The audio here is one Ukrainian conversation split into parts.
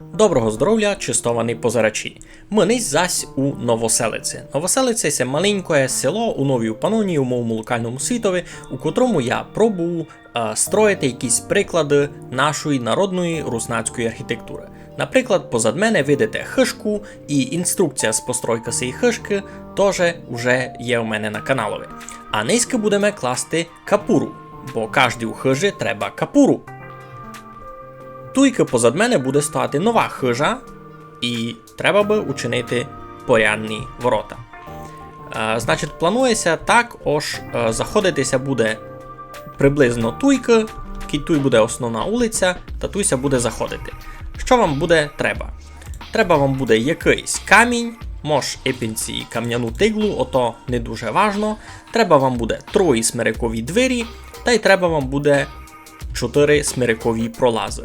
Доброго здоров'я, чистовані позирачі. Ми зась у Новоселиці. Новоселиця це маленьке село у Новій Панонії, у моєму локальному світові, у котрому я пробую е, строїти якісь приклади нашої народної руснацької архітектури. Наприклад, позад мене видите хишку, і інструкція з постройки цієї хишки теж вже є у мене на каналові. А низько будемо класти капуру, бо кожній у хижі треба капуру. Туйки позад мене буде стояти нова хижа, і треба би учинити порядні ворота. Е, значить, планується так, ож е, заходитися буде приблизно туйки, туй буде основна вулиця, та туйся буде заходити. Що вам буде треба? Треба вам буде якийсь камінь, мож епінці кам'яну тиглу, ото не дуже важно. Треба вам буде троє смирикові двері, та й треба вам буде чотири смирикові пролази.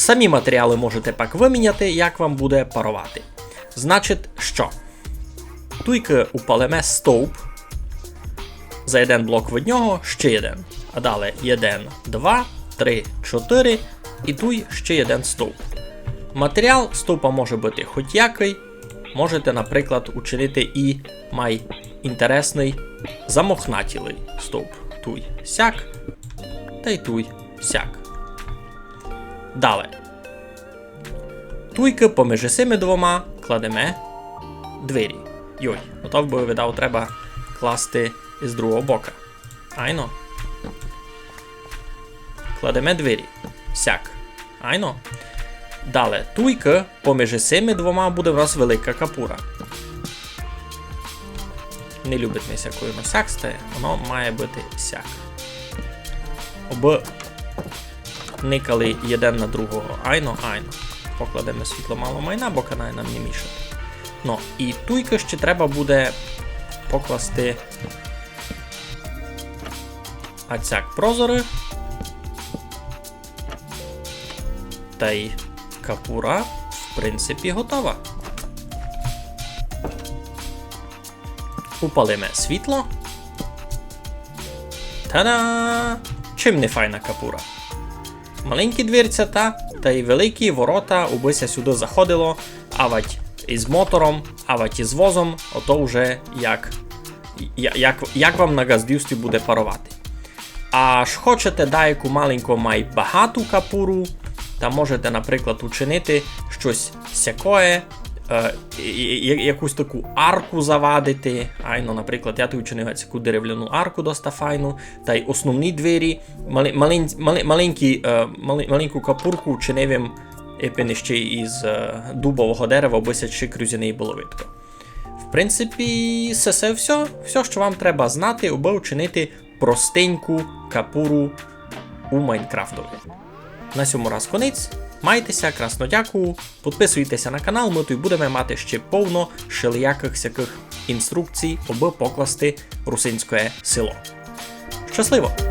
Самі матеріали можете пак виміняти, як вам буде парувати. Значить, що? Туйки упалеме стовп. За один блок від нього ще один. А далі 1, 2, 3, 4 і туй ще один стовп. Матеріал стовпа може бути хоч який. Можете, наприклад, учинити і май інтересний замохнатілий стовп. Туй сяк, та й туй сяк. Далі. Туйки поміж цими двома кладемо двері. Йой, готов би видав, треба класти з другого бока. Айно. Кладемо двері. Сяк. Айно. Далі, туйки поміж цими двома буде в нас велика капура. Не любить ми сякою сяк стає, воно має бути сяк. Об никали один на другого. Айно, айно. Покладемо світло мало майна, бо канає нам не мішати. Ну, і туйки ще треба буде покласти ацяк прозори. Та й капура, в принципі, готова. Упалиме світло. Та-да! Чим не файна капура? Маленькі дверцята та й великі ворота, убися сюди заходило, авать із мотором, авать із возом, ото вже як, як, як вам на газдівстві буде парувати. А ж хочете деяку маленьку май багату капуру, та можете, наприклад, учинити щось сякое, якусь таку арку завадити. Айно, наприклад, я тут учинив таку дерев'яну арку доста файну, та й основні двері, мали, малень, мали, маленькі, е, мали, маленьку капурку учинив ще із е, дубового дерева, обися ще крюзяний було видко. В принципі, це все, все, все, що вам треба знати, аби учинити простеньку капуру у Майнкрафтові. На цьому раз конець. Майтеся, красно дякую. Підписуйтеся на канал, ми тут будемо мати ще повно шеліяких всяких інструкцій, аби покласти русинське село. Щасливо!